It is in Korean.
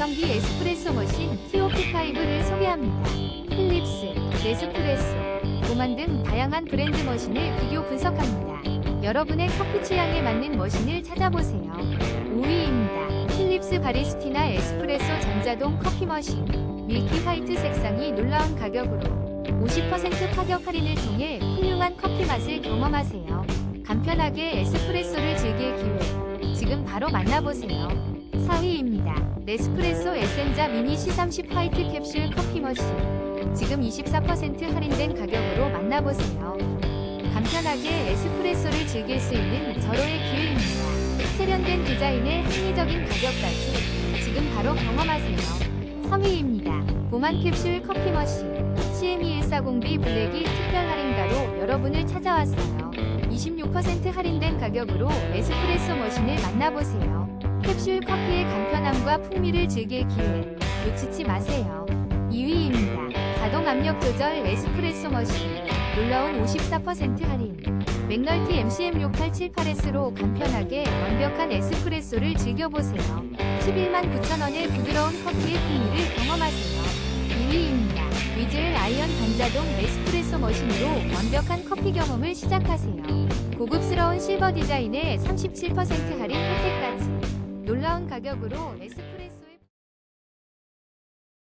가성비 에스프레소 머신 TOP5를 소개합니다. 필립스, 네스프레소, 도만 등 다양한 브랜드 머신을 비교 분석합니다. 여러분의 커피 취향에 맞는 머신을 찾아보세요. 5위입니다. 필립스 바리스티나 에스프레소 전자동 커피 머신. 밀키 화이트 색상이 놀라운 가격으로 50% 파격 할인을 통해 훌륭한 커피 맛을 경험하세요. 간편하게 에스프레소를 즐길 기회. 지금 바로 만나보세요. 4위입니다. 네스프레소 에센자 미니 C30 화이트 캡슐 커피 머신. 지금 24% 할인된 가격으로 만나보세요. 간편하게 에스프레소를 즐길 수 있는 절호의 기회입니다. 세련된 디자인에 합리적인 가격까지 지금 바로 경험하세요. 3위입니다. 보만 캡슐 커피 머신. CME140B 블랙이 특별 할인가로 여러분을 찾아왔어요. 26% 할인된 가격으로 에스프레소 머신을 만나보세요. 캡슐 커피의 간편함과 풍미를 즐길 기회 놓치지 마세요. 2위입니다. 자동 압력 조절 에스프레소 머신 놀라운 54% 할인 맥널티 MCM6878S로 간편하게 완벽한 에스프레소를 즐겨보세요. 11만 9천원의 부드러운 커피의 풍미를 경험하세요. 2위입니다. 위즐 아이언 반자동 에스프레소 머신으로 완벽한 커피 경험을 시작하세요. 고급스러운 실버 디자인에 37% 할인 혜택까지 놀라운 가격으로 에스프레소